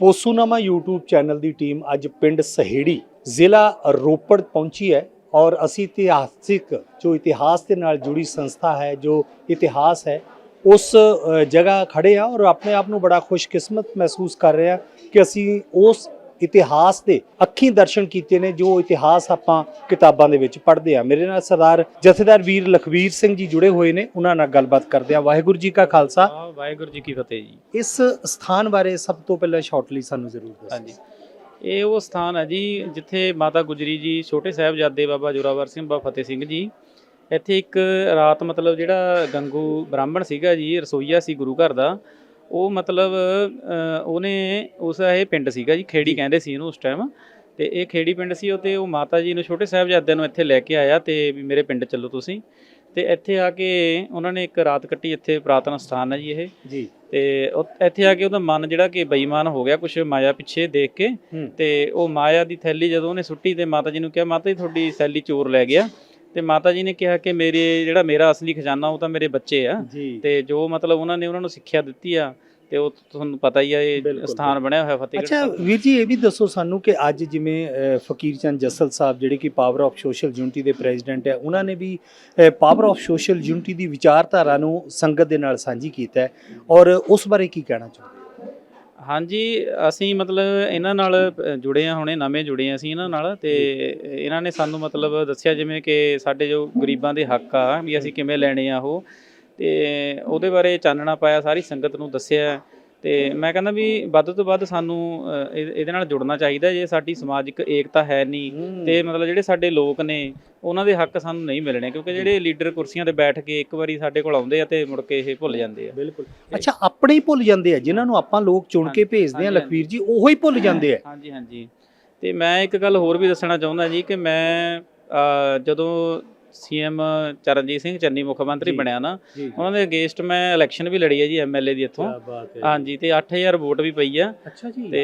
ਪੋਸੂਨਾਮਾ YouTube channel ਦੀ team ਅੱਜ ਪਿੰਡ ਸਹੇੜੀ ਜ਼ਿਲ੍ਹਾ ਰੋਪੜ ਪਹੁੰਚੀ ਹੈ ਔਰ ਅਸੀਂ ਇਤਿਹਾਸਿਕ, ਜੋ ਇਤਿਹਾਸ ਦੇ ਨਾਲ ਜੁੜੀ ਸੰਸਥਾ ਹੈ, ਜੋ ਇਤਿਹਾਸ ਹੈ, ਉਸ ਜਗ੍ਹਾ ਖੜੇ ਆ ਔਰ ਆਪਣੇ ਆਪ ਨੂੰ ਬੜਾ ਖੁਸ਼ਕਿਸਮਤ ਮਹਿਸੂਸ ਕਰ ਰਹੇ ਆ ਕਿ ਅਸੀਂ ਉਸ ਇਤਿਹਾਸ ਦੇ ਅੱਖੀਂ ਦਰਸ਼ਨ ਕੀਤੇ ਨੇ ਜੋ ਇਤਿਹਾਸ ਆਪਾਂ ਕਿਤਾਬਾਂ ਦੇ ਵਿੱਚ ਪੜ੍ਹਦੇ ਆ ਮੇਰੇ ਨਾਲ ਸਰਦਾਰ ਜਥੇਦਾਰ ਵੀਰ ਲਖਵੀਰ ਸਿੰਘ ਜੀ ਜੁੜੇ ਹੋਏ ਨੇ ਉਹਨਾਂ ਨਾਲ ਗੱਲਬਾਤ ਕਰਦੇ ਆ ਵਾਹਿਗੁਰੂ ਜੀ ਕਾ ਖਾਲਸਾ। ਵਾਹਿਗੁਰੂ ਜੀ ਕੀ ਫਤਿਹ ਜੀ। ਇਸ ਸਥਾਨ ਬਾਰੇ ਸਭ ਤੋਂ ਪਹਿਲਾਂ ਸ਼ਾਰਟਲੀ ਸਾਨੂੰ ਜ਼ਰੂਰ ਦੱਸੋ। ਹਾਂਜੀ। ਇਹ ਉਹ ਸਥਾਨ ਹੈ ਜੀ ਜਿੱਥੇ ਮਾਤਾ ਗੁਜਰੀ ਜੀ ਛੋਟੇ ਸਾਹਿਬਜ਼ਾਦੇ ਬਾਬਾ ਜੋਰਾਵਰ ਸਿੰਘ ਬਾਬਾ ਫਤਿਹ ਸਿੰਘ ਜੀ ਇੱਥੇ ਇੱਕ ਰਾਤ ਮਤਲਬ ਜਿਹੜਾ ਗੰਗੂ ਬ੍ਰਾਹਮਣ ਸੀਗਾ ਜੀ ਰਸੋਈਆ ਸੀ ਗੁਰੂ ਘਰ ਦਾ ਉਹ ਮਤਲਬ ਉਹਨੇ ਉਸ ਇਹ ਪਿੰਡ ਸੀਗਾ ਜੀ ਖੇੜੀ ਕਹਿੰਦੇ ਸੀ ਇਹਨੂੰ ਉਸ ਟਾਈਮ ਤੇ ਇਹ ਖੇੜੀ ਪਿੰਡ ਸੀ ਉਹ ਤੇ ਉਹ ਮਾਤਾ ਜੀ ਨੂੰ ਛੋਟੇ ਸਾਹਿਬਜ਼ਾਦਿਆਂ ਨੂੰ ਇੱਥੇ ਲੈ ਕੇ ਆਇਆ ਤੇ ਵੀ ਮੇਰੇ ਪਿੰਡ ਚੱਲੋ ਤੁਸੀਂ। ਤੇ ਇੱਥੇ ਆ ਕੇ ਉਹਨਾਂ ਨੇ ਇੱਕ ਰਾਤ ਕੱਟੀ ਇੱਥੇ ਪ੍ਰਾਤਨ ਸਥਾਨ ਹੈ ਜੀ ਇਹ। ਜੀ। ਤੇ ਉਹ- ਇੱਥੇ ਆ ਕੇ ਉਹਦਾ ਮਨ ਜਿਹੜਾ ਕਿ ਬੇਈਮਾਨ ਹੋ ਗਿਆ ਕੁਛ ਮਾਇਆ ਪਿੱਛੇ ਦੇਖ ਕੇ। ਤੇ ਉਹ ਮਾਇਆ ਦੀ ਥੈਲੀ ਜਦੋਂ ਉਹਨੇ ਸੁੱਟੀ ਤੇ ਮਾਤਾ ਜੀ ਨੂੰ ਕਿਹਾ ਮਾਤਾ ਜੀ ਤੁਹਾਡੀ ਥੈਲੀ ਚੋਰ ਲੈ ਗਿਆ। ਤੇ ਮਾਤਾ ਜੀ ਨੇ ਕਿਹਾ ਕਿ ਮੇਰੇ ਜਿਹੜਾ ਮੇਰਾ ਅਸਲੀ ਖਜ਼ਾਨਾ ਉਹ ਤਾਂ ਮੇਰੇ ਬੱਚੇ ਆ। ਤੇ ਜੋ ਮਤਲਬ ਉਹਨਾਂ ਨੇ ਉਹਨਾਂ ਨੂੰ ਸਿੱਖਿਆ ਦਿੱਤੀ ਆ ਤੇ ਉਹ ਤੁਹਾਨੂੰ ਪਤਾ ਹੀ ਆ ਇਹ ਸਥਾਨ ਬਣਿਆ ਹੋਇਆ ਫਤਿਹਗੜ੍ਹ ਅੱਛਾ ਵੀਰ ਜੀ ਇਹ ਵੀ ਦੱਸੋ ਸਾਨੂੰ ਕਿ ਅੱਜ ਜਿਵੇਂ ਫਕੀਰ ਚੰਦ ਜੱਸਲ ਸਾਹਿਬ ਜਿਹੜੇ ਕਿ ਪਾਵਰ ਆਫ ਸੋਸ਼ਲ ਯੂਨਿਟੀ ਦੇ ਪ੍ਰੈਜ਼ੀਡੈਂਟ ਹੈ ਉਹਨਾਂ ਨੇ ਵੀ ਪਾਵਰ ਆਫ ਸੋਸ਼ਲ ਯੂਨਿਟੀ ਦੀ ਵਿਚਾਰਧਾਰਾ ਨੂੰ ਸੰਗਤ ਦੇ ਨਾਲ ਸਾਂਝੀ ਕੀਤਾ ਹੈ ਔਰ ਉਸ ਬਾਰੇ ਕੀ ਕਹਿਣਾ ਚਾਹੁੰਦੇ ਹਾਂਜੀ ਅਸੀਂ ਮਤਲਬ ਇਹਨਾਂ ਨਾਲ ਜੁੜੇ ਆ ਹੁਣੇ ਨਵੇਂ ਜੁੜੇ ਆ ਅਸੀਂ ਇਹਨਾਂ ਨਾਲ ਤੇ ਇਹਨਾਂ ਨੇ ਸਾਨੂੰ ਮਤਲਬ ਦੱਸਿਆ ਜਿਵੇਂ ਕਿ ਸਾਡੇ ਜੋ ਗਰੀਬਾਂ ਦੇ ਹੱਕ ਆ ਵੀ ਅਸੀਂ ਕਿਵੇਂ ਲੈਣੇ ਆ ਉਹ। ਤੇ ਉਹਦੇ ਬਾਰੇ ਚਾਨਣਾ ਪਾਇਆ ਸਾਰੀ ਸੰਗਤ ਨੂੰ ਦੱਸਿਆ ਤੇ ਮੈਂ ਕਹਿੰਦਾ ਵੀ ਵੱਧ ਤੋਂ ਵੱਧ ਸਾਨੂੰ ਇਹਦੇ ਨਾਲ ਜੁੜਨਾ ਚਾਹੀਦਾ ਜੇ ਸਾਡੀ ਸਮਾਜਿਕ ਏਕਤਾ ਹੈ ਨਹੀਂ। ਤੇ ਮਤਲਬ ਜਿਹੜੇ ਸਾਡੇ ਲੋਕ ਨੇ ਉਹਨਾਂ ਦੇ ਹੱਕ ਸਾਨੂੰ ਨਹੀਂ ਮਿਲਣੇ ਕਿਉਂਕਿ ਜਿਹੜੇ ਲੀਡਰ ਕੁਰਸੀਆਂ ਤੇ ਬੈਠ ਕੇ ਇੱਕ ਵਾਰੀ ਸਾਡੇ ਕੋਲ ਆਉਂਦੇ ਆ ਤੇ ਮੁੜ ਕੇ ਇਹ ਭੁੱਲ ਜਾਂਦੇ ਆ। ਬਿਲਕੁਲ। ਅੱਛਾ ਆਪਣੇ ਹੀ ਭੁੱਲ ਜਾਂਦੇ ਆ ਜਿਨ੍ਹਾਂ ਨੂੰ ਆਪਾਂ ਲੋਕ ਚੁਣ ਕੇ ਭੇਜਦੇ ਆ ਲਖਵੀਰ ਜੀ ਉਹੋ ਹੀ ਭੁੱਲ ਜਾਂਦੇ ਆ। ਹਾਂਜੀ ਹਾਂਜੀ। ਤੇ ਮੈਂ ਇੱਕ ਗੱਲ ਹੋਰ ਵੀ ਦੱਸਣਾ ਚਾਹੁੰਦਾ ਜੀ ਕਿ ਮੈਂ ਜਦੋਂ ਸੀਐਮ ਚਰਨਜੀਤ ਸਿੰਘ ਚੰਨੀ ਮੁੱਖ ਮੰਤਰੀ। ਬਣਿਆ ਨਾ ਉਹਨਾਂ ਦੇ ਅਗੇਂਸਟ ਮੈਂ ਇਲੈਕਸ਼ਨ ਵੀ ਲੜੀ ਹੈ ਜੀ ਐਮਐਲਏ ਦੀ ਇੱਥੋਂ ਹਾਂਜੀ ਤੇ 8000 ਵੋਟ ਵੀ ਪਈ ਆ ਅੱਛਾ ਜੀ ਤੇ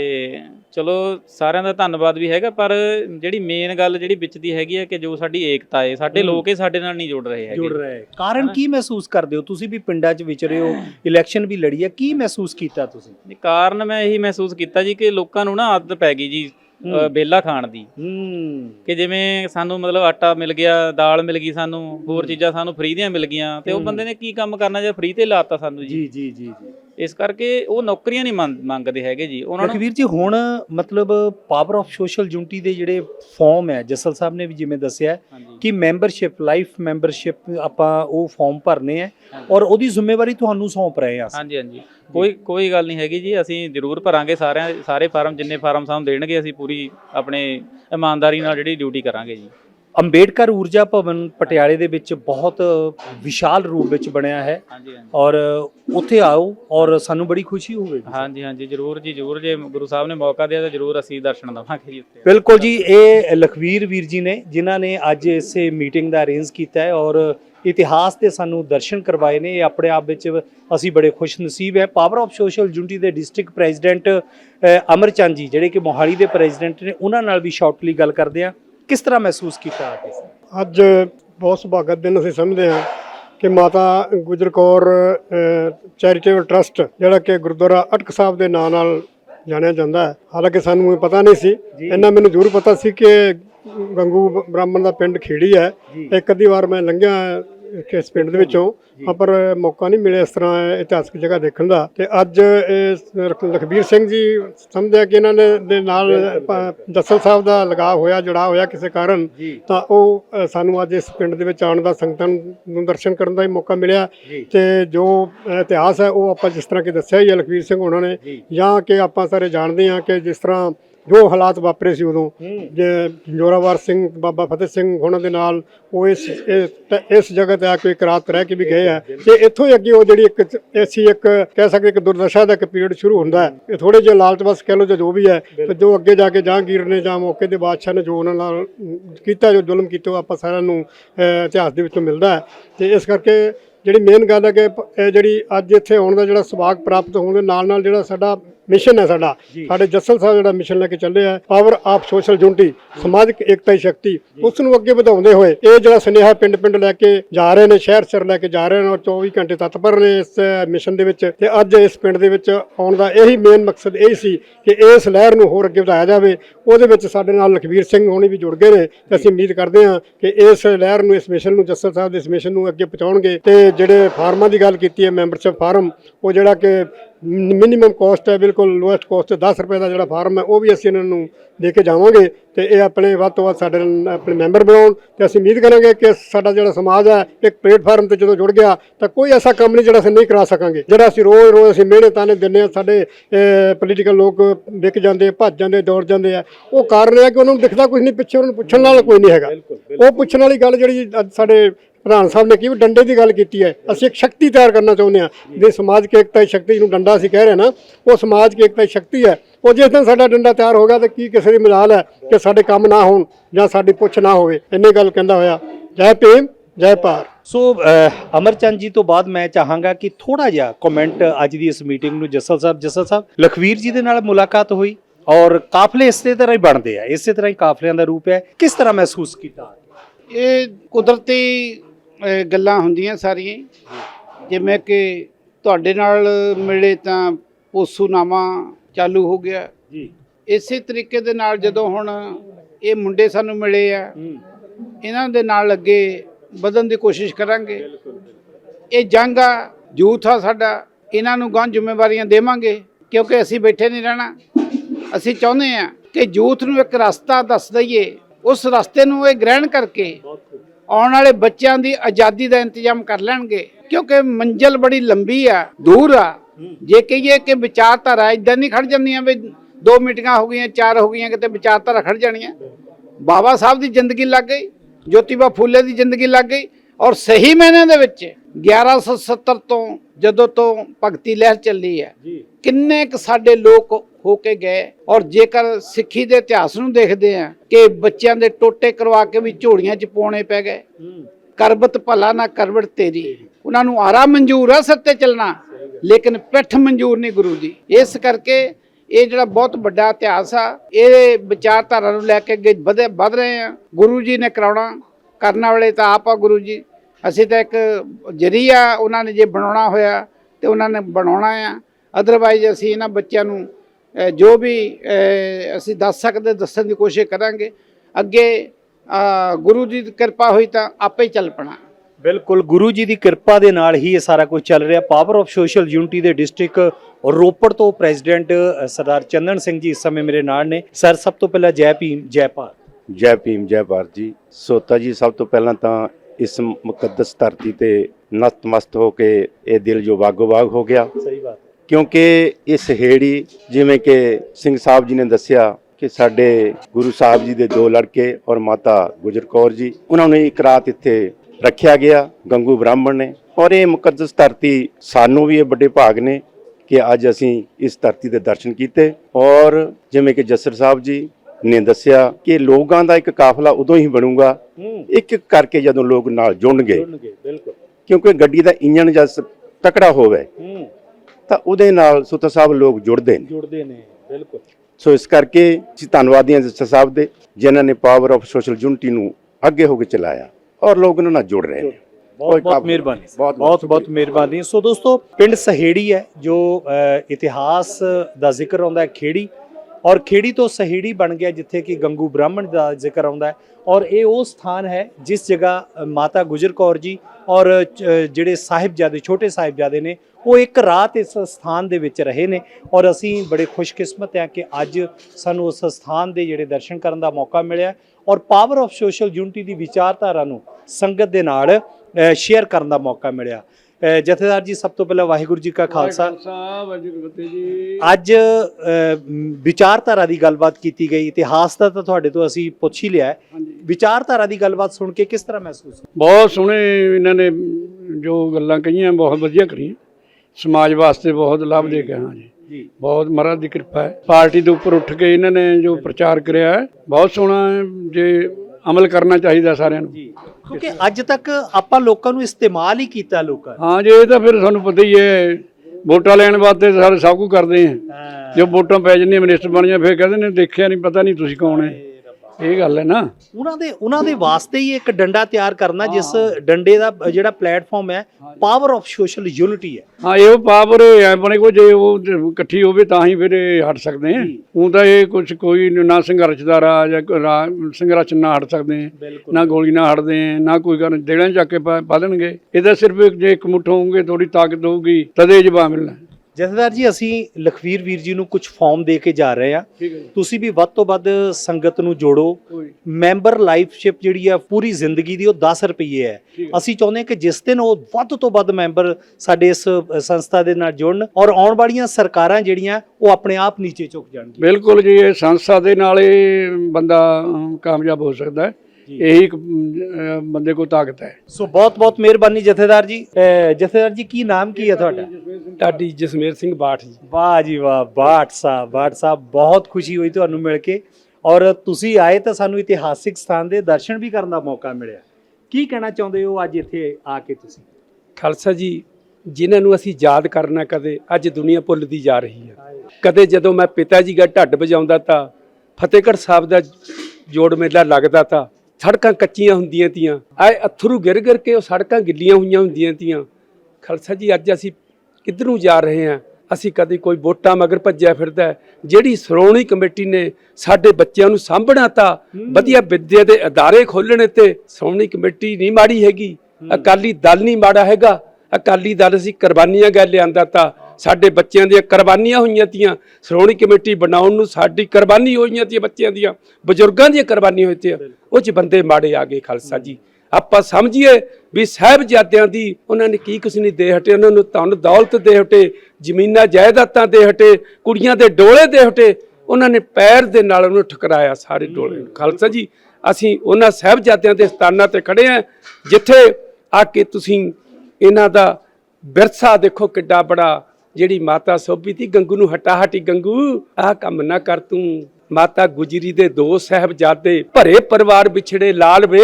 ਚਲੋ ਸਾਰਿਆਂ ਦਾ ਧੰਨਵਾਦ ਵੀ ਹੈਗਾ ਪਰ ਜਿਹੜੀ ਮੇਨ ਗੱਲ ਜਿਹੜੀ ਵਿੱਚ ਦੀ ਹੈਗੀ ਹੈ ਕਿ ਜੋ ਸਾਡੀ ਏਕਤਾ ਹੈ ਸਾਡੇ ਹੂੰ। ਲੋਕ ਇਹ ਸਾਡੇ ਨਾਲ ਨਹੀਂ ਜੁੜ ਰਹੇ ਹੈਗੇ ਜੁੜ ਰਹੇ ਕਾਰਨ? ਕੀ ਮਹਿਸੂਸ ਕਰਦੇ ਹੋ ਤੁਸੀਂ ਵੀ ਪਿੰਡਾਂ 'ਚ ਵਿਚਰੇ ਹੋ ਇਲੈਕਸ਼ਨ ਵੀ ਲੜੀ ਹੈ ਕੀ ਮਹਿਸੂਸ ਕੀਤਾ ਤੁਸੀਂ ਕਾਰਨ ਮੈਂ ਇਹੀ ਮਹਿਸੂਸ ਕੀਤਾ ਜੀ ਕਿ ਲੋਕਾਂ ਨੂੰ ਨਾ ਆਦਤ ਪੈ ਗਈ ਜੀ ਹੂੰ। ਬੇਲਾ ਖਾਣ ਦੀ। ਹੂੰ। ਕਿ ਜਿਵੇਂ ਸਾਨੂੰ ਮਤਲਬ ਆਟਾ ਮਿਲ ਗਿਆ ਦਾਲ ਮਿਲ ਗਈ ਸਾਨੂੰ ਹੋਰ ਚੀਜ਼ਾਂ ਸਾਨੂੰ ਫ੍ਰੀ ਦੀਆਂ ਮਿਲ ਗਈਆਂ ਤੇ ਉਹ। ਬੰਦੇ ਨੇ ਕੀ ਕੰਮ ਕਰਨਾ ਜੇ ਫ੍ਰੀ ਤੇ ਲਾਤਾ ਸਾਨੂੰ ਜੀ ਜੀ ਜੀ ਜੀ। ਇਸ ਕਰਕੇ ਉਹ ਨੌਕਰੀਆਂ ਨਹੀਂ ਮੰਗ- ਮੰਗਦੇ ਹੈਗੇ ਜੀ। ਉਹਨਾਂ ਨੂੰ ਲਖਵੀਰ ਜੀ ਹੁਣ ਮਤਲਬ ਪਾਵਰ ਆਫ ਸੋਸ਼ਲ ਯੂਨਿਟੀ ਦੇ ਜਿਹੜੇ ਫਾਰਮ ਹੈ ਜਸਲ ਸਾਹਿਬ ਨੇ ਵੀ ਜਿਵੇਂ ਦੱਸਿਆ ਹਾਂਜੀ। ਕਿ ਮੈਂਬਰਸ਼ਿਪ ਲਾਈਫ ਮੈਂਬਰਸ਼ਿਪ ਆਪਾਂ ਉਹ ਫਾਰਮ ਭਰਨੇ ਆ ਹਾਂਜੀ। ਔਰ ਉਹਦੀ ਜ਼ਿੰਮੇਵਾਰੀ ਤੁਹਾਨੂੰ ਸੌਂਪ ਰਹੇ ਆ ਹਾਂਜੀ ਹਾਂਜੀ। ਕੋਈ ਕੋਈ ਗੱਲ ਨਹੀਂ ਹੈਗੀ ਜੀ ਅਸੀਂ ਜ਼ਰੂਰ ਭਰਾਂਗੇ ਸਾਰਿਆਂ ਸਾਰੇ ਫਾਰਮ ਜਿੰਨੇ ਫਾਰਮ ਸਾਨੂੰ ਦੇਣਗੇ ਅਸੀਂ ਪੂਰੀ ਆਪਣੇ ਇਮਾਨਦਾਰੀ ਨਾਲ ਜਿਹੜੀ ਡਿਊਟੀ ਕਰਾਂਗੇ ਜੀ। ਅੰਬੇਡਕਰ ਊਰਜਾ ਭਵਨ ਪਟਿਆਲੇ ਦੇ ਵਿੱਚ ਬਹੁਤ ਵਿਸ਼ਾਲ ਰੂਪ ਵਿੱਚ ਬਣਿਆ ਹੈ। ਹਾਂਜੀ ਹਾਂਜੀ। ਔਰ ਉੱਥੇ ਆਓ ਔਰ ਸਾਨੂੰ ਬੜੀ ਖੁਸ਼ੀ ਹੋਵੇਗੀ ਹਾਂਜੀ ਹਾਂਜੀ ਜ਼ਰੂਰ ਜੀ ਜ਼ਰੂਰ ਜੇ ਗੁਰੂ ਸਾਹਿਬ ਨੇ ਮੌਕਾ ਦਿਆ ਤਾਂ ਜ਼ਰੂਰ ਅਸੀਂ ਦਰਸ਼ਨ ਦੇਵਾਂਗੇ ਜੀ ਉੱਥੇ। ਬਿਲਕੁਲ ਜੀ ਇਹ ਲਖਵੀਰ ਵੀਰ ਜੀ ਨੇ ਜਿਨ੍ਹਾਂ ਨੇ ਅੱਜ ਇਸੇ ਮੀਟਿੰਗ ਦਾ ਅਰੇਂਜ ਕੀਤਾ ਹੈ ਔਰ ਇਤਿਹਾਸ ਦੇ ਸਾਨੂੰ ਦਰਸ਼ਨ ਕਰਵਾਏ ਨੇ। ਇਹ ਆਪਣੇ ਆਪ ਵਿੱਚ ਅਸੀਂ ਬੜੇ ਖੁਸ਼ ਨਸੀਬ ਹੈ। ਪਾਵਰ ਆਫ ਸੋਸ਼ਲ ਯੂਨਿਟੀ ਦੇ ਡਿਸਟ੍ਰਿਕਟ ਪ੍ਰੈਜ਼ੀਡੈਂਟ ਅਮਰਚੰਦ ਜੀ ਜਿਹੜੇ ਕਿ ਮੋਹਾਲੀ ਦੇ ਪ੍ਰੈਜ਼ੀਡੈਂਟ ਨੇ ਉਹਨਾਂ ਨਾਲ ਵੀ ਸ਼ਾਰਟਲੀ ਗੱਲ ਕਰਦੇ ਆ ਕਿਸ ਤਰ੍ਹਾਂ ਮਹਿਸੂਸ ਕੀਤਾ ਆਪੇ ਅੱਜ ਬਹੁਤ ਸੁਭਾਗਤ ਦਿਨ ਅਸੀਂ ਸਮਝਦੇ ਹਾਂ ਕਿ ਮਾਤਾ ਗੁਜਰ ਕੌਰ ਚੈਰੀਟੇਬਲ ਟਰਸਟ ਜਿਹੜਾ ਕਿ ਗੁਰਦੁਆਰਾ ਅਟਕ ਸਾਹਿਬ ਦੇ ਨਾਂ ਨਾਲ ਜਾਣਿਆ ਜਾਂਦਾ ਹੈ। ਹਾਲਾਂਕਿ ਸਾਨੂੰ ਇਹ ਪਤਾ ਨਹੀਂ ਸੀ। ਜੀ। ਇਹਨਾਂ ਮੈਨੂੰ ਜ਼ਰੂਰ ਪਤਾ ਸੀ ਕਿ ਗੰਗੂ ਬ੍ਰਾਹਮਣ ਦਾ ਪਿੰਡ ਖੇੜੀ ਹੈ। ਇੱਕ ਅੱਧੀ ਵਾਰ ਮੈਂ ਲੰਘਿਆ ਇਸ ਪਿੰਡ ਦੇ ਵਿੱਚੋਂ ਹਾਂ, ਪਰ ਮੌਕਾ ਨਹੀਂ ਮਿਲਿਆ ਇਸ ਤਰ੍ਹਾਂ ਇਤਿਹਾਸਕ ਜਗ੍ਹਾ ਦੇਖਣ ਦਾ। ਤੇ ਅੱਜ ਇਹ ਲਖ- ਲਖਬੀਰ ਸਿੰਘ ਜੀ ਸਮਝਿਆ ਕਿ ਇਹਨਾਂ ਨੇ ਦੇ ਨਾਲ ਜੱਸਲ ਸਾਹਿਬ ਦਾ ਲਗਾਅ ਹੋਇਆ ਜੁੜਾ ਹੋਇਆ ਕਿਸੇ ਕਾਰਨ ਤਾਂ ਉਹ ਸਾਨੂੰ ਅੱਜ ਇਸ ਪਿੰਡ ਦੇ ਵਿੱਚ ਆਉਣ ਦਾ ਸੰਗਤਾਂ ਨੂੰ ਦਰਸ਼ਨ ਕਰਨ ਦਾ ਹੀ ਮੌਕਾ ਮਿਲਿਆ। ਤੇ ਜੋ ਇਤਿਹਾਸ ਹੈ ਉਹ ਆਪਾਂ ਜਿਸ ਤਰ੍ਹਾਂ ਕਿ ਦੱਸਿਆ ਹੀ ਲਖਵੀਰ ਸਿੰਘ ਉਹਨਾਂ ਨੇ ਜਾਂ ਕਿ ਆਪਾਂ ਸਾਰੇ ਜਾਣਦੇ ਹਾਂ ਕਿ ਜਿਸ ਤਰ੍ਹਾਂ ਜੋ ਹਾਲਾਤ ਵਾਪਰੇ ਸੀ ਉਦੋਂ ਜੇ ਜੋਰਾਵਰ ਸਿੰਘ ਬਾਬਾ ਫਤਿਹ ਸਿੰਘ ਉਹਨਾਂ ਦੇ ਨਾਲ ਉਹ ਇਸ ਇਸ- ਜਗ੍ਹਾ ਤੇ ਆ ਕੇ ਇੱਕ ਰਾਤ ਰਹਿ ਕੇ ਵੀ ਗਏ ਆ। ਤੇ ਇੱਥੋਂ ਹੀ ਅੱਗੇ ਉਹ ਜਿਹੜੀ ਇੱਕ ਐਸੀ ਇੱਕ ਕਹਿ ਸਕਦੇ ਇੱਕ ਦੁਰਦਸ਼ਾ ਦਾ ਇੱਕ ਪੀਰੀਅਡ ਸ਼ੁਰੂ ਹੁੰਦਾ ਹੈ। ਇਹ ਥੋੜੇ ਜਿਹੇ ਲਾਲਚ ਬਸ ਕਹਿ ਲਓ ਜਾਂ ਜੋ ਵੀ ਹੈ ਤੇ ਜੋ ਅੱਗੇ ਜਾ ਕੇ ਜਹਾਂਗੀਰ ਨੇ ਜਾਂ ਮੌਕੇ ਦੇ ਬਾਦਸ਼ਾਹ ਨੇ ਜੋ ਉਹਨਾਂ ਨਾਲ ਕੀਤਾ ਜੋ ਜ਼ੁਲਮ ਕੀਤਾ ਉਹ ਆਪਾਂ ਸਾਰਿਆਂ ਨੂੰ ਇਤਿਹਾਸ ਦੇ ਵਿੱਚੋਂ ਮਿਲਦਾ ਹੈ। ਤੇ ਇਸ ਕਰਕੇ ਜਿਹੜੀ ਮੇਨ ਗੱਲ ਹੈ ਕਿ ਜਿਹੜੀ ਅੱਜ ਇੱਥੇ ਆਉਣ ਦਾ ਜਿਹੜਾ ਸੁਭਾਗ ਪ੍ਰਾਪਤ ਹੋਣ ਦੇ ਨਾਲ ਨਾਲ ਜਿਹੜਾ ਸਾਡਾ ਮਿਸ਼ਨ ਹੈ ਸਾਡਾ। ਸਾਡੇ ਜੱਸਲ ਸਾਹਿਬ ਜਿਹੜਾ ਮਿਸ਼ਨ ਲੈ ਕੇ ਚੱਲੇ ਆ ਪਾਵਰ ਆਫ ਸੋਸ਼ਲ ਯੂਨਿਟੀ ਸਮਾਜਿਕ ਏਕਤਾ ਦੀ ਸ਼ਕਤੀ ਉਸ ਨੂੰ ਅੱਗੇ ਵਧਾਉਂਦੇ ਹੋਏ ਇਹ ਜਿਹੜਾ ਸੁਨੇਹਾ ਪਿੰਡ ਪਿੰਡ ਲੈ ਕੇ ਜਾ ਰਹੇ ਨੇ ਸ਼ਹਿਰ ਸ਼ਹਿਰ ਲੈ ਕੇ ਜਾ ਰਹੇ ਨੇ ਔਰ 24 ਘੰਟੇ ਤਤਪਰ ਨੇ ਇਸ ਮਿਸ਼ਨ ਦੇ ਵਿੱਚ ਤੇ ਅੱਜ ਇਸ ਪਿੰਡ ਦੇ ਵਿੱਚ ਆਉਣ ਦਾ ਇਹੀ ਮੇਨ ਮਕਸਦ ਇਹ ਸੀ ਕਿ ਇਸ ਲਹਿਰ ਨੂੰ ਹੋਰ ਅੱਗੇ ਵਧਾਇਆ ਜਾਵੇ। ਉਹਦੇ ਵਿੱਚ ਸਾਡੇ ਨਾਲ ਲਖਵੀਰ ਸਿੰਘ ਹੋਣੀ ਵੀ ਜੁੜ ਗਏ ਨੇ ਤੇ ਅਸੀਂ ਉਮੀਦ ਕਰਦੇ ਹਾਂ ਕਿ ਇਸ ਲਹਿਰ ਨੂੰ ਇਸ ਮਿਸ਼ਨ ਨੂੰ ਜੱਸਲ ਸਾਹਿਬ ਦੇ ਇਸ ਮਿਸ਼ਨ ਨੂੰ ਅੱਗੇ ਪਹੁੰਚਾਉਣਗੇ ਤੇ ਜਿਹੜੇ ਫਾਰਮਾਂ ਦੀ ਗੱਲ ਕੀਤੀ ਹੈ ਮੈਂਬਰਸ਼ਿਪ ਫਾਰਮ ਉਹ ਜਿਹੜਾ ਕਿ ਮਿਨੀਮਮ ਕਾਸਟ ਹੈ ਬਿਲਕੁਲ ਲੋਐਸਟ ਕਾਸਟ 10 ਰੁਪਏ ਦਾ ਜਿਹੜਾ ਫਾਰਮ ਹੈ ਉਹ ਵੀ ਅਸੀਂ ਇਹਨਾਂ ਨੂੰ ਦੇ ਕੇ ਜਾਵਾਂਗੇ ਤੇ ਇਹ ਆਪਣੇ ਵੱਧ ਤੋਂ ਵੱਧ ਸਾਡੇ ਨਾਲ ਆਪਣੇ ਮੈਂਬਰ ਬਣਾਉਣ ਤੇ ਅਸੀਂ ਉਮੀਦ ਕਰਾਂਗੇ ਕਿ ਸਾਡਾ ਜਿਹੜਾ ਸਮਾਜ ਹੈ ਇੱਕ ਪਲੇਟਫਾਰਮ ਤੇ ਜਦੋਂ ਜੁੜ ਗਿਆ ਤਾਂ ਕੋਈ ਐਸਾ ਕੰਮ ਨਹੀਂ ਜਿਹੜਾ ਅਸੀਂ ਨਹੀਂ ਕਰਾ ਸਕਾਂਗੇ। ਜਿਹੜਾ ਅਸੀਂ ਰੋਜ਼ ਰੋਜ਼ ਅਸੀਂ ਮਿਹਨਤ ਤਾਨੇ ਦਿੰਦੇ ਹਾਂ ਸਾਡੇ ਪੋਲੀਟੀਕਲ ਲੋਕ ਵਿਕ ਜਾਂਦੇ ਭੱਜ ਜਾਂਦੇ ਦੌੜ ਜਾਂਦੇ ਆ ਉਹ ਕਾਰਨ ਹੈ ਕਿ ਉਹਨਾਂ ਨੂੰ ਦਿਖਦਾ ਕੁਝ ਨਹੀਂ ਪਿੱਛੇ ਉਹਨਾਂ ਨੂੰ ਪੁੱਛਣ ਨਾਲ ਕੋਈ ਨਹੀਂ ਹੈਗਾ। ਉਹ ਪੁੱਛਣ ਵਾਲੀ ਗੱਲ ਜਿਹੜੀ ਸਾਡੇ ਪ੍ਰਧਾਨ ਸਾਹਿਬ ਨੇ ਕੀ ਵੀ ਡੰਡੇ ਦੀ ਗੱਲ ਕੀਤੀ ਹੈ ਅਸੀਂ ਇੱਕ ਸ਼ਕਤੀ ਤਿਆਰ ਕਰਨਾ ਚਾਹੁੰਦੇ ਹਾਂ। ਜੇ ਸਮਾਜਿਕ ਏਕਤਾ ਦੀ ਸ਼ਕਤੀ ਨੂੰ ਡੰਡਾ ਅਸੀਂ ਕਹਿ ਰਹੇ ਨਾ ਉਹ ਸਮਾਜਿਕ ਏਕਤਾ ਦੀ ਸ਼ਕਤੀ ਹੈ। ਉਹ ਜਿਸ ਦਿਨ ਸਾਡਾ ਡੰਡਾ ਤਿਆਰ ਹੋ ਗਿਆ ਤਾਂ ਕੀ ਕਿਸੇ ਦੀ ਮਜਾਲ ਹੈ ਕਿ ਸਾਡੇ ਕੰਮ ਨਾ ਹੋਣ ਜਾਂ ਸਾਡੀ ਪੁੱਛ ਨਾ ਹੋਵੇ ਇੰਨੀ ਗੱਲ ਕਹਿੰਦਾ ਹੋਇਆ। ਜੈ ਭੀਮ ਜੈ ਭਾਰ ਸੋ ਅਮਰਚੰਦ ਜੀ ਤੋਂ ਬਾਅਦ ਮੈਂ ਚਾਹਾਂਗਾ ਕਿ ਥੋੜਾ ਜਿਹਾ ਕਮੈਂਟ ਅੱਜ ਦੀ ਇਸ ਮੀਟਿੰਗ ਨੂੰ ਜੱਸਲ ਸਾਹਿਬ ਜੱਸਲ ਸਾਹਿਬ ਲਖਵੀਰ ਜੀ ਦੇ ਨਾਲ ਮੁਲਾਕਾਤ ਹੋਈ ਔਰ ਕਾਫਲੇ ਇਸੇ ਤਰ੍ਹਾਂ ਹੀ ਬਣਦੇ ਆ ਇਸੇ ਤਰ੍ਹਾਂ ਹੀ ਕਾਫਲਿਆਂ ਦਾ ਰੂਪ ਹੈ। ਕਿਸ ਤਰ੍ਹਾਂ ਮਹਿਸੂਸ ਕੀਤਾ? ਇਹ ਕੁਦਰਤੀ ਗੱਲਾਂ ਹੁੰਦੀਆਂ ਸਾਰੀਆਂ। ਜਿਵੇਂ ਕਿ ਤੁਹਾਡੇ ਨਾਲ ਮਿਲੇ ਤਾਂ ਪੋਸੂਨਾਮਾ ਚਾਲੂ ਹੋ ਗਿਆ। ਜੀ। ਇਸੇ ਤਰੀਕੇ ਦੇ ਨਾਲ ਜਦੋਂ ਹੁਣ ਇਹ ਮੁੰਡੇ ਸਾਨੂੰ ਮਿਲੇ ਆ ਇਹਨਾਂ ਦੇ ਨਾਲ ਅੱਗੇ ਵਧਣ ਦੀ ਕੋਸ਼ਿਸ਼ ਕਰਾਂਗੇ। ਇਹ ਜੰਗ ਆ ਯੂਥ ਆ ਸਾਡਾ ਇਹਨਾਂ ਨੂੰ ਗਾਂ ਜ਼ਿੰਮੇਵਾਰੀਆਂ ਦੇਵਾਂਗੇ ਕਿਉਂਕਿ ਅਸੀਂ ਬੈਠੇ ਨਹੀਂ ਰਹਿਣਾ। ਅਸੀਂ ਚਾਹੁੰਦੇ ਆ ਕਿ ਯੂਥ ਨੂੰ ਇੱਕ ਰਸਤਾ ਦੱਸ ਦਈਏ ਉਸ ਰਸਤੇ ਨੂੰ ਇਹ ਗ੍ਰਹਿਣ ਕਰਕੇ ਆਉਣ ਵਾਲੇ ਬੱਚਿਆਂ ਦੀ ਆਜ਼ਾਦੀ ਦਾ ਇੰਤਜ਼ਾਮ ਕਰ ਲੈਣਗੇ। ਕਿਉਂਕਿ ਮੰਜ਼ਲ ਬੜੀ ਲੰਬੀ ਆ ਦੂਰ ਆ। ਜੇ ਕਹੀਏ ਕਿ ਵਿਚਾਰਧਾਰਾ ਇਦਾਂ ਨਹੀਂ ਖੜ ਜਾਂਦੀਆਂ ਵੀ ਦੋ ਮੀਟਿੰਗਾਂ ਹੋ ਗਈਆਂ ਚਾਰ ਹੋ ਗਈਆਂ ਕਿਤੇ ਵਿਚਾਰਧਾਰਾ ਖੜ ਜਾਣੀਆਂ। ਬਾਬਾ ਸਾਹਿਬ ਦੀ ਜ਼ਿੰਦਗੀ ਲੱਗ ਗਈ ਜੋਤੀਬਾ ਫੂਲੇ ਦੀ ਜ਼ਿੰਦਗੀ ਲੱਗ ਗਈ ਔਰ ਸਹੀ ਮਾਇਨਿਆਂ ਦੇ ਵਿੱਚ 1170 ਤੋਂ ਜਦੋਂ ਤੋਂ ਭਗਤੀ ਲਹਿਰ ਚੱਲੀ ਹੈ ਕਿੰਨੇ ਕੁ ਸਾਡੇ ਲੋਕ ਹੋ ਕੇ ਗਏ ਔਰ ਜੇਕਰ ਸਿੱਖੀ ਦੇ ਇਤਿਹਾਸ ਨੂੰ ਦੇਖਦੇ ਆ ਕਿ ਬੱਚਿਆਂ ਦੇ ਟੋਟੇ ਕਰਵਾ ਕੇ ਵੀ ਝੋੜੀਆਂ 'ਚ ਪਾਉਣੇ ਪੈ ਗਏ ਕਰਬਤ ਭਲਾ ਨਾ ਕਰਵਟ ਤੇਰੀ। ਉਹਨਾਂ ਨੂੰ ਆਰਾ ਮਨਜ਼ੂਰ ਆ ਸੱਤੇ ਚੱਲਣਾ ਲੇਕਿਨ ਪਿੱਠ ਮਨਜ਼ੂਰ ਨਹੀਂ ਗੁਰੂ ਦੀ। ਇਸ ਕਰਕੇ ਇਹ ਜਿਹੜਾ ਬਹੁਤ ਵੱਡਾ ਇਤਿਹਾਸ ਆ ਇਹ ਵਿਚਾਰਧਾਰਾ ਨੂੰ ਲੈ ਕੇ ਅੱਗੇ ਵਧੇ ਵਧ ਰਹੇ ਆ। ਗੁਰੂ ਜੀ ਨੇ ਕਰਾਉਣਾ ਕਰਨ ਵਾਲੇ ਤਾਂ ਆਪ ਆ ਗੁਰੂ ਜੀ। ਅਸੀਂ ਤਾਂ ਇੱਕ ਜਰੀਆ ਉਹਨਾਂ ਨੇ ਜੇ ਬਣਾਉਣਾ ਹੋਇਆ ਤੇ ਉਹਨਾਂ ਨੇ ਬਣਾਉਣਾ ਆ। ਅਦਰਵਾਈਜ਼ ਅਸੀਂ ਇਹਨਾਂ ਬੱਚਿਆਂ ਨੂੰ ਜੋ ਵੀ ਅਸੀਂ ਦੱਸ ਸਕਦੇ ਦੱਸਣ ਦੀ ਕੋਸ਼ਿਸ਼ ਕਰਾਂਗੇ। ਅੱਗੇ ਗੁਰੂ ਜੀ ਦੀ ਕਿਰਪਾ ਹੋਈ ਤਾਂ ਆਪੇ ਹੀ ਚੱਲ ਪਣਾ। ਬਿਲਕੁਲ ਗੁਰੂ ਜੀ ਦੀ ਕਿਰਪਾ ਦੇ ਨਾਲ ਹੀ ਇਹ ਸਾਰਾ ਕੁਝ ਚੱਲ ਰਿਹਾ। ਪਾਵਰ ਆਫ ਸੋਸ਼ਲ ਯੂਨਿਟੀ ਦੇ ਡਿਸਟ੍ਰਿਕਟ ਰੋਪੜ ਤੋਂ ਪ੍ਰੈਜ਼ੀਡੈਂਟ ਸਰਦਾਰ ਚੰਦਨ ਸਿੰਘ ਜੀ ਇਸ ਸਮੇਂ ਮੇਰੇ ਨਾਲ ਨੇ। ਸਰ ਸਭ ਤੋਂ ਪਹਿਲਾਂ ਜੈ ਭੀਮ ਜੈ ਭਾਰਤ। ਜੈ ਭੀਮ ਜੈ ਭਾਰਤ ਜੀ। ਸੋਤਾ ਜੀ ਸਭ ਤੋਂ ਪਹਿਲਾਂ ਤਾਂ ਇਸ ਮੁਕੱਦਸ ਧਰਤੀ ਤੇ ਨਤਮਸਤ ਹੋ ਕੇ ਇਹ ਦਿਲ ਜੋ ਬਾਗੋ ਬਾਗ ਹੋ ਗਿਆ। ਸਹੀ ਬਾਤ। ਕਿਉਂਕਿ ਇਸ ਹੇੜੀ ਜਿਵੇਂ ਕਿ ਸਿੰਘ ਸਾਹਿਬ ਜੀ ਨੇ ਦੱਸਿਆ ਕਿ ਸਾਡੇ ਗੁਰੂ ਸਾਹਿਬ ਜੀ ਦੇ ਦੋ ਲੜਕੇ ਔਰ ਮਾਤਾ ਗੁਜਰ ਕੌਰ ਜੀ ਉਹਨਾਂ ਨੂੰ ਇੱਕ ਰਾਤ ਇੱਥੇ ਰੱਖਿਆ ਗਿਆ ਗੰਗੂ ਬ੍ਰਾਹਮਣ ਨੇ। ਔਰ ਇਹ ਮੁਕੱਦਸ ਧਰਤੀ ਸਾਨੂੰ ਵੀ ਇਹ ਵੱਡੇ ਭਾਗ ਨੇ ਕਿ ਅੱਜ ਅਸੀਂ ਇਸ ਧਰਤੀ ਦੇ ਦਰਸ਼ਨ ਕੀਤੇ। ਔਰ ਜਿਵੇਂ ਕਿ ਜੱਸਰ ਸਾਹਿਬ ਜੀ ਨੇ ਦੱਸਿਆ ਕਿ ਲੋਕਾਂ ਦਾ ਇੱਕ ਕਾਫਲਾ ਉਦੋਂ ਹੀ ਬਣੂਗਾ ਇੱਕ ਇੱਕ ਕਰਕੇ ਜਦੋਂ ਲੋਕ ਨਾਲ ਜੁੜਨਗੇ। ਕਿਉਂਕਿ ਗੱਡੀ ਦਾ ਇੰਜਨ ਜਦ ਤਕੜਾ ਹੋਵੇ ਤਾਂ ਉਹਦੇ ਨਾਲ ਸੁੱਤਾ ਸਾਹਿਬ ਲੋਕ ਜੁੜਦੇ ਨੇ। ਜੁੜਦੇ ਨੇ ਬਿਲਕੁਲ। ਸੋ ਇਸ ਕਰਕੇ ਅਸੀਂ ਧੰਨਵਾਦੀ ਹਾਂ ਜੱਸਾ ਸਾਹਿਬ ਦੇ ਜਿਨ੍ਹਾਂ ਨੇ ਪਾਵਰ ਆਫ ਸੋਸ਼ਲ ਯੂਨਿਟੀ ਨੂੰ ਅੱਗੇ ਹੋ ਕੇ ਚਲਾਇਆ ਔਰ ਲੋਕ ਉਹਨਾਂ ਨਾਲ ਜੁੜ ਰਹੇ ਨੇ। ਬਹੁਤ ਬਹੁਤ ਮਿਹਰਬਾਨੀ ਬਹੁਤ- ਬਹੁਤ ਮਿਹਰਬਾਨੀ। ਸੋ ਦੋਸਤੋ ਪਿੰਡ ਸਹੇੜੀ ਹੈ ਜੋ ਇਤਿਹਾਸ ਦਾ ਜ਼ਿਕਰ ਆਉਂਦਾ ਹੈ ਖੇੜੀ। ਔਰ ਖੇੜੀ ਤੋਂ ਸਹੇੜੀ ਬਣ ਗਿਆ ਜਿੱਥੇ ਕਿ ਗੰਗੂ ਬ੍ਰਾਹਮਣ ਦਾ ਜ਼ਿਕਰ ਆਉਂਦਾ ਔਰ ਇਹ ਉਹ ਸਥਾਨ ਹੈ ਜਿਸ ਜਗ੍ਹਾ ਮਾਤਾ ਗੁਜਰ ਕੌਰ ਜੀ ਔਰ ਜਿਹੜੇ ਸਾਹਿਬਜ਼ਾਦੇ, ਛੋਟੇ ਸਾਹਿਬਜ਼ਾਦੇ ਨੇ, ਉਹ ਇੱਕ ਰਾਤ ਇਸ ਸਥਾਨ ਦੇ ਵਿੱਚ ਰਹੇ ਨੇ। ਔਰ ਅਸੀਂ ਬੜੇ ਖੁਸ਼ਕਿਸਮਤ ਹਾਂ ਕਿ ਅੱਜ ਸਾਨੂੰ ਉਸ ਸਥਾਨ ਦੇ ਜਿਹੜੇ ਦਰਸ਼ਨ ਕਰਨ ਦਾ ਮੌਕਾ ਮਿਲਿਆ ਔਰ ਪਾਵਰ ਆਫ ਸੋਸ਼ਲ ਯੂਨਿਟੀ ਦੀ ਵਿਚਾਰਧਾਰਾ ਨੂੰ ਸੰਗਤ ਦੇ ਨਾਲ ਸ਼ੇਅਰ ਕਰਨ ਦਾ ਮੌਕਾ ਮਿਲਿਆ। ਜਥੇਦਾਰ ਜੀ ਸਭ ਤੋਂ ਪਹਿਲਾਂ ਵਾਹਿਗੁਰੂ ਜੀ ਕਾ ਖਾਲਸਾ। ਅੱਜ ਵਿਚਾਰਧਾਰਾ ਦੀ ਗੱਲਬਾਤ ਕੀਤੀ ਗਈ। ਇਤਿਹਾਸ ਦਾ ਤਾਂ ਤੁਹਾਡੇ ਤੋਂ ਅਸੀਂ ਪੁੱਛ ਹੀ ਲਿਆ। ਵਿਚਾਰਧਾਰਾ ਦੀ ਗੱਲਬਾਤ ਸੁਣ ਕੇ ਕਿਸ ਤਰ੍ਹਾਂ ਮਹਿਸੂਸ? ਬਹੁਤ ਸੋਹਣੇ ਇਹਨਾਂ ਨੇ ਜੋ ਗੱਲਾਂ ਕਹੀਆਂ ਬਹੁਤ ਵਧੀਆ ਕਰੀਆਂ। ਸਮਾਜ ਵਾਸਤੇ ਬਹੁਤ ਲਾਭ ਦੇ ਕੇ ਹਾਂ ਜੀ। ਬਹੁਤ ਮਹਾਰਾਜ ਦੀ ਕਿਰਪਾ ਹੈ। ਪਾਰਟੀ ਦੇ ਉੱਪਰ ਉੱਠ ਕੇ ਇਹਨਾਂ ਨੇ ਜੋ ਪ੍ਰਚਾਰ ਕਰਿਆ ਬਹੁਤ ਸੋਹਣਾ ਹੈ। ਜੇ ਅਮਲ ਕਰਨਾ ਚਾਹੀਦਾ ਸਾਰਿਆਂ ਨੂੰ। ਜੀ। ਕਿਉਂਕਿ ਅੱਜ ਤੱਕ ਆਪਾਂ ਲੋਕਾਂ ਨੂੰ ਇਸਤੇਮਾਲ ਹੀ ਕੀਤਾ ਲੋਕਾਂ ਨੇ। ਹਾਂ ਜੀ ਇਹ ਤਾਂ ਫਿਰ ਤੁਹਾਨੂੰ ਪਤਾ ਹੀ ਹੈ ਵੋਟਾਂ ਲੈਣ ਵਾਸਤੇ ਸਾਰੇ ਸਭ ਕੁਝ ਕਰਦੇ ਆ। ਜੋ ਵੋਟਾਂ ਪੈ ਜਾਂਦੀਆਂ ਮਿਨਿਸਟਰ ਬਣ ਜਾਂ ਫਿਰ ਕਹਿੰਦੇ ਨੇ ਦੇਖਿਆ ਨਹੀਂ ਪਤਾ ਨਹੀਂ ਤੁਸੀਂ ਕੌਣ ਹੈ। ਇਹ ਗੱਲ ਹੈ ਨਾ। ਉਹਨਾਂ ਦੇ ਉਹਨਾਂ ਦੇ ਵਾਸਤੇ ਹੀ ਇੱਕ ਡੰਡਾ ਤਿਆਰ ਕਰਨਾ ਜਿਸ ਡੰਡੇ ਦਾ ਜਿਹੜਾ ਪਲੇਟਫਾਰਮ ਹੈ ਪਾਵਰ ਆਫ ਸੋਸ਼ਲ ਯੂਨਿਟੀ ਹੈ। ਹਾਂ ਇਹ ਪਾਵਰ ਐ ਬਣੇ ਕੋ ਜੇ ਉਹ ਇਕੱਠੀ ਹੋਵੇ ਤਾਂ ਹੀ ਫਿਰ ਇਹ ਹਟ ਸਕਦੇ ਆ ਉਹ ਤਾਂ ਇਹ ਕੁਝ ਕੋਈ ਨਾ ਸੰਘਰਸ਼ ਦਾ ਰਾਹ ਜਾਂ ਸੰਘਰਸ਼ ਨਾ ਹਟ ਸਕਦੇ ਨਾ ਗੋਲੀ ਨਾ ਹਟਦੇ ਨਾ ਕੋਈ ਕਰਨ ਦੇਣਾ ਚੱਕ ਕੇ ਪਾ ਦੇਣਗੇ। ਇਹਦਾ ਸਿਰਫ ਇੱਕ- ਜੇ ਇੱਕ ਮੁੱਠ ਹੋਊਗੇ ਥੋੜੀ ਤਾਕਤ ਹੋਊਗੀ ਤਦੇ ਜਵਾਬ ਮਿਲਣਾ। ਜਥੇਦਾਰ ਜੀ ਅਸੀਂ ਲਖਵੀਰ ਵੀਰ ਜੀ ਨੂੰ ਕੁਝ ਫਾਰਮ ਦੇ ਕੇ ਜਾ ਰਹੇ ਆ ਹੈ ਤੁਸੀਂ ਵੀ ਵੱਧ ਤੋਂ ਵੱਧ ਸੰਗਤ ਨੂੰ ਜੋੜੋ। ਮੈਂਬਰ ਲਾਈਫਸ਼ਿਪ ਜਿਹੜੀ ਆ ਪੂਰੀ ਜ਼ਿੰਦਗੀ ਦੀ ਉਹ 10 ਰੁਪਏ ਹੈ। ਅਸੀਂ ਚਾਹੁੰਦੇ ਹਾਂ ਕਿ ਜਿਸ ਦਿਨ ਉਹ ਵੱਧ ਤੋਂ ਵੱਧ ਮੈਂਬਰ ਸਾਡੇ ਇਸ ਸੰਸਥਾ ਦੇ ਨਾਲ ਜੁੜਨ ਔਰ ਆਉਣ ਵਾਲੀਆਂ ਸਰਕਾਰਾਂ ਜਿਹੜੀਆਂ ਉਹ ਆਪਣੇ ਆਪ ਨੀਚੇ ਝੁਕ ਜਾਣਗੀਆਂ ਬਿਲਕੁਲ ਜੀ ਇਹ ਸੰਸਥਾ ਦੇ ਨਾਲ ਇਹ ਬੰਦਾ ਕਾਮਯਾਬ ਹੋ ਸਕਦਾ ਹੈ। ਇਹੀ ਇੱਕ, ਅਮ, ਬੰਦੇ ਕੋਲ ਤਾਕਤ ਹੈ। ਸੋ ਬਹੁਤ ਬਹੁਤ ਮਿਹਰਬਾਨੀ ਜਥੇਦਾਰ ਜੀ। ਜਥੇਦਾਰ ਜੀ ਕੀ ਨਾਮ ਕੀ ਹੈ ਤੁਹਾਡਾ? ਢਾਡੀ ਜਸਮੇਰ ਸਿੰਘ ਬਾਠ। ਜੀ। ਵਾਹ ਜੀ ਵਾਹ ਬਾਟ ਸਾਹਿਬ ਬਾਟ ਸਾਹਿਬ ਬਹੁਤ ਖੁਸ਼ੀ ਹੋਈ ਤੁਹਾਨੂੰ ਮਿਲ ਕੇ। ਔਰ ਤੁਸੀਂ ਆਏ ਤਾਂ ਸਾਨੂੰ ਇਤਿਹਾਸਿਕ ਸਥਾਨ ਦੇ ਦਰਸ਼ਨ ਵੀ ਕਰਨ ਦਾ ਮੌਕਾ ਮਿਲਿਆ। ਕੀ ਕਹਿਣਾ ਚਾਹੁੰਦੇ ਹੋ ਅੱਜ ਇੱਥੇ ਆ ਕੇ ਤੁਸੀਂ? ਖਾਲਸਾ ਜੀ ਜਿਨ੍ਹਾਂ ਨੂੰ ਅਸੀਂ ਯਾਦ ਕਰਨਾ ਕਦੇ ਅੱਜ ਦੁਨੀਆ ਭੁੱਲਦੀ ਜਾ ਰਹੀ ਹੈ। ਕਦੇ ਜਦੋਂ ਮੈਂ ਪਿਤਾ ਜੀ ਦਾ ਢੱਡ ਵਜਾਉਂਦਾ ਤਾਂ ਫਤਿਹਗੜ੍ਹ ਸਾਹਿਬ ਦਾ ਜੋੜ ਮੇਲਾ ਲੱਗਦਾ ਤਾਂ ਸੜਕਾਂ ਕੱਚੀਆਂ ਹੁੰਦੀਆਂ ਤੀਆਂ। ਆਏ ਅਥਰੂ ਗਿਰ ਗਿਰ ਕੇ ਉਹ ਸੜਕਾਂ ਗਿੱਲੀਆਂ ਹੋਈਆਂ ਹੁੰਦੀਆਂ ਤੀਆਂ। ਖਾਲਸਾ ਜੀ ਅੱਜ ਅਸੀਂ ਕਿੱਧਰ ਜਾ ਰਹੇ ਹਾਂ? ਅਸੀਂ ਕਦੇ ਕੋਈ ਵੋਟਾਂ ਮਗਰ ਭੱਜਿਆ ਫਿਰਦਾ। ਜਿਹੜੀ ਸ਼੍ਰੋਮਣੀ ਕਮੇਟੀ ਨੇ ਸਾਡੇ ਬੱਚਿਆਂ ਨੂੰ ਸਾਂਭਣਾ ਤਾਂ ਵਧੀਆ ਵਿੱਦਿਆ ਦੇ ਅਦਾਰੇ ਖੋਲ੍ਹਣੇ ਤੇ ਸ਼੍ਰੋਮਣੀ ਕਮੇਟੀ ਨਹੀਂ ਮਾੜੀ ਹੈਗੀ। ਅਕਾਲੀ ਦਲ ਨਹੀਂ ਮਾੜਾ ਹੈਗਾ। ਅਕਾਲੀ ਦਲ ਅਸੀਂ ਕੁਰਬਾਨੀਆਂ ਗੱਲ ਲਿਆਂਦਾ ਤਾਂ ਸਾਡੇ ਬੱਚਿਆਂ ਦੀਆਂ ਕੁਰਬਾਨੀਆਂ ਹੋਈਆਂ ਤੀਆਂ। ਸ਼੍ਰੋਮਣੀ ਕਮੇਟੀ ਬਣਾਉਣ ਨੂੰ ਸਾਡੀ ਕੁਰਬਾਨੀ ਹੋਈਆਂ ਤੀਆਂ ਬੱਚਿਆਂ ਦੀਆਂ। ਬਜ਼ੁਰਗਾਂ ਦੀਆਂ ਕੁਰਬਾਨੀਆਂ ਹੋਈਆਂ ਤੀਆਂ। ਉਹ ਚ ਬੰਦੇ ਮਾੜੇ ਆ ਗਏ ਖਾਲਸਾ ਜੀ। ਆਪਾਂ ਸਮਝੀਏ ਵੀ ਸਾਹਿਬਜ਼ਾਦਿਆਂ ਦੀ ਉਹਨਾਂ ਨੇ ਕੀ ਕੁਛ ਨਹੀਂ ਦੇ ਹਟੇ। ਉਹਨਾਂ ਨੂੰ ਧਨ ਦੌਲਤ ਦੇ ਹਟੇ, ਜ਼ਮੀਨਾਂ ਜਾਇਦਾਦਾਂ ਦੇ ਹਟੇ, ਕੁੜੀਆਂ ਦੇ ਡੋਲੇ ਦੇ ਹਟੇ। ਉਹਨਾਂ ਨੇ ਪੈਰ ਦੇ ਨਾਲ ਉਹਨੂੰ ਠਕਰਾਇਆ ਸਾਰੇ ਡੋਲੇ ਨੂੰ। ਖਾਲਸਾ ਜੀ, ਅਸੀਂ ਉਹਨਾਂ ਸਾਹਿਬਜ਼ਾਦਿਆਂ ਦੇ ਸਥਾਨਾਂ ਤੇ ਖੜੇ ਆ, ਜਿੱਥੇ ਆ ਕੇ ਤੁਸੀਂ ਇਹਨਾਂ ਦਾ ਵਿਰਸਾ ਦੇਖੋ ਕਿੱਡਾ ਬੜਾ ਜਿਹੜੀ ਮਾਤਾ ਸੋਭੀ ਤੀ ਗੰਗੂ ਨੂੰ ਹਟਾ ਹਟੀ ਗੰਗੂ, ਆਹ ਕੰਮ ਨਾ ਕਰ ਤੂੰ। ਮਾਤਾ ਗੁਜਰੀ ਦੇ ਦੋ ਸਾਹਿਬਜ਼ਾਦੇ ਭਰੇ ਪਰਿਵਾਰ ਵਿਛੜੇ ਲਾਲ ਵੇ,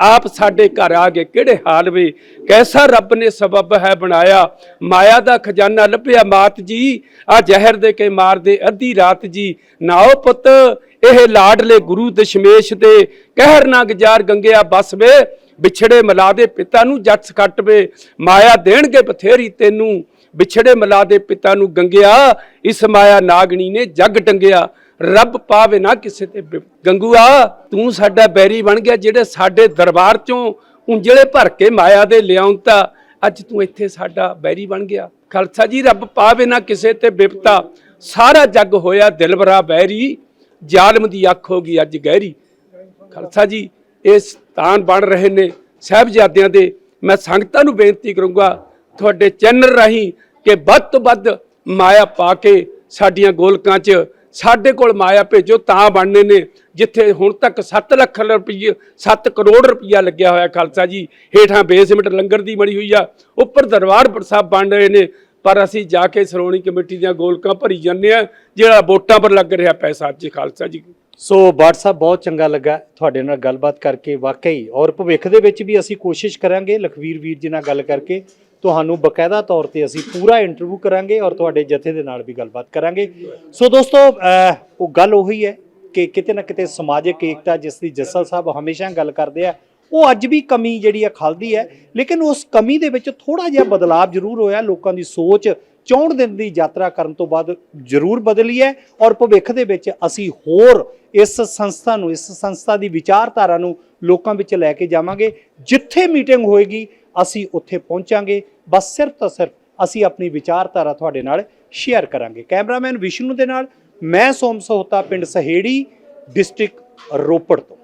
ਆਪ ਸਾਡੇ ਘਰ ਆ ਗਏ ਕਿਹੜੇ ਹਾਲ ਵੇ। ਕੈਸਾ ਰੱਬ ਨੇ ਸਬਬ ਹੈ ਬਣਾਇਆ, ਮਾਇਆ ਦਾ ਖਜ਼ਾਨਾ ਲੱਭਿਆ ਮਾਤ ਜੀ। ਆ ਜ਼ਹਿਰ ਦੇ ਕੇ ਮਾਰਦੇ ਅੱਧੀ ਰਾਤ ਜੀ। ਨਾਓ ਪੁੱਤ, ਇਹ ਲਾਡਲੇ ਗੁਰੂ ਦਸ਼ਮੇਸ਼ ਦੇ, ਕਹਿਰ ਨਾ ਗੁਜ਼ਾਰ ਗੰਗਿਆ ਬਸ ਵੇ। ਵਿਛੜੇ ਮਿਲਾ ਦੇ ਪਿਤਾ ਨੂੰ ਜੱਟ ਕੱਟਵੇ ਮਾਇਆ ਦੇਣਗੇ ਬਥੇਰੀ ਤੈਨੂੰ ਵਿਛੜੇ ਮਲਾ ਦੇ ਪਿਤਾ ਨੂੰ ਗੰਗਿਆ, ਇਸ ਮਾਇਆ ਨਾਗਣੀ ਨੇ ਜੱਗ ਟੰਗਿਆ। ਰੱਬ ਪਾਵੇ ਨਾ ਕਿਸੇ ਤੇ ਬਿ- ਗੰਗੂਆ, ਤੂੰ ਸਾਡਾ ਬੈਰੀ ਬਣ ਗਿਆ ਜਿਹੜੇ ਸਾਡੇ ਦਰਬਾਰ ਚੋਂ ਉਂਜਲੇ ਭਰ ਕੇ ਮਾਇਆ ਦੇ ਲਿਆਉਂ ਅੱਜ ਤੂੰ ਇੱਥੇ ਸਾਡਾ ਬੈਰੀ ਬਣ ਗਿਆ। ਖਾਲਸਾ ਜੀ, ਰੱਬ ਪਾਵੇ ਨਾ ਕਿਸੇ ਤੇ ਬਿਪਤਾ। ਸਾਰਾ ਜੱਗ ਹੋਇਆ ਦਿਲਬਰਾ ਬੈਰੀ, ਜ਼ਾਲਮ ਦੀ ਅੱਖ ਹੋ ਗਈ ਅੱਜ ਗਹਿਰੀ। ਖਾਲਸਾ ਜੀ, ਇਹ ਸਥਾਨ ਬਣ ਰਹੇ ਨੇ ਸਾਹਿਬਜ਼ਾਦਿਆਂ ਦੇ। ਮੈਂ ਸੰਗਤਾਂ ਨੂੰ ਬੇਨਤੀ ਕਰੂੰਗਾ ਤੁਹਾਡੇ ਚੈਨਲ ਰਾਹੀਂ ਕਿ ਵੱਧ ਤੋਂ ਵੱਧ ਮਾਇਆ ਪਾ ਕੇ ਸਾਡੀਆਂ ਗੋਲਕਾਂ 'ਚ ਸਾਡੇ ਕੋਲ ਮਾਇਆ ਭੇਜੋ, ਤਾਂ ਬਣਨੇ ਨੇ। ਜਿੱਥੇ ਹੁਣ ਤੱਕ 7 ਲੱਖ ਰੁਪਏ 7 ਕਰੋੜ ਰੁਪਇਆ ਲੱਗਿਆ ਹੋਇਆ ਖਾਲਸਾ ਜੀ। ਹੇਠਾਂ ਬੇਸਮੈਂਟ ਲੰਗਰ ਦੀ ਬਣੀ ਹੋਈ ਆ। ਉੱਪਰ ਦਰਬਾਰ ਸਾਹਿਬ ਬਣ ਰਹੇ ਨੇ। ਪਰ ਅਸੀਂ ਜਾ ਕੇ ਸ਼੍ਰੋਮਣੀ ਕਮੇਟੀ ਦੀਆਂ ਗੋਲਕਾਂ ਭਰੀ ਜਾਂਦੇ ਆ ਜਿਹੜਾ ਵੋਟਾਂ ਪਰ ਲੱਗ ਰਿਹਾ ਪੈਸਾ ਅੱਜ ਖਾਲਸਾ ਜੀ। ਸੋ ਬਾਟ ਸਾਹਿਬ, ਬਹੁਤ ਚੰਗਾ ਲੱਗਾ ਤੁਹਾਡੇ ਨਾਲ ਗੱਲਬਾਤ ਕਰਕੇ। ਵਾਕਈ ਔਰ ਭਵਿੱਖ ਦੇ ਵਿੱਚ ਵੀ ਅਸੀਂ ਕੋਸ਼ਿਸ਼ ਕਰਾਂਗੇ ਲਖਵੀਰ ਵੀਰ ਜੀ ਨਾਲ ਗੱਲ ਕਰਕੇ। ਤੁਹਾਨੂੰ ਬਕਾਇਦਾ ਤੌਰ ਤੇ ਅਸੀਂ ਪੂਰਾ ਇੰਟਰਵਿਊ ਕਰਾਂਗੇ ਔਰ ਤੁਹਾਡੇ ਜਥੇ ਦੇ ਨਾਲ ਵੀ ਗੱਲਬਾਤ ਕਰਾਂਗੇ। ਸੋ ਦੋਸਤੋ ਉਹ ਗੱਲ ਉਹੀ ਹੈ ਕਿ ਕਿਤੇ ਨਾ ਕਿਤੇ ਸਮਾਜਿਕ ਏਕਤਾ ਜਿਸ ਦੀ ਜੱਸਲ ਸਾਹਿਬ ਹਮੇਸ਼ਾ ਗੱਲ ਕਰਦੇ ਆ, ਉਹ ਅੱਜ ਵੀ ਕਮੀ ਜਿਹੜੀ ਆ ਖਲਦੀ ਹੈ, ਲੇਕਿਨ ਉਸ ਕਮੀ ਦੇ ਵਿੱਚ ਥੋੜਾ ਜਿਹਾ ਬਦਲਾਅ ਜ਼ਰੂਰ ਹੋਇਆ, ਲੋਕਾਂ ਦੀ ਸੋਚ 64 ਦਿਨ ਦੀ ਯਾਤਰਾ ਕਰਨ ਤੋਂ ਬਾਅਦ ਜ਼ਰੂਰ ਬਦਲੀ ਹੈ ਔਰ ਭਵਿੱਖ ਦੇ ਵਿੱਚ ਅਸੀਂ ਹੋਰ ਇਸ ਸੰਸਥਾ ਨੂੰ, ਇਸ ਸੰਸਥਾ ਦੀ ਵਿਚਾਰਧਾਰਾ ਨੂੰ ਲੋਕਾਂ ਵਿੱਚ ਲੈ ਕੇ ਜਾਵਾਂਗੇ, ਜਿੱਥੇ ਮੀਟਿੰਗ ਹੋਏਗੀ ਅਸੀਂ ਉੱਥੇ ਪਹੁੰਚਾਂਗੇ। ਬਸ ਸਿਰਫ ਤਾਂ ਸਿਰਫ ਅਸੀਂ ਆਪਣੀ ਵਿਚਾਰਧਾਰਾ ਤੁਹਾਡੇ ਨਾਲ ਸ਼ੇਅਰ ਕਰਾਂਗੇ। ਕੈਮਰਾਮੈਨ ਵਿਸ਼ਨੂੰ ਦੇ ਨਾਲ, ਮੈਂ ਸੋਮ ਸਹੋਤਾ, ਪਿੰਡ ਸਹੇੜੀ ਡਿਸਟ੍ਰਿਕਟ ਰੋਪੜ ਤੋਂ।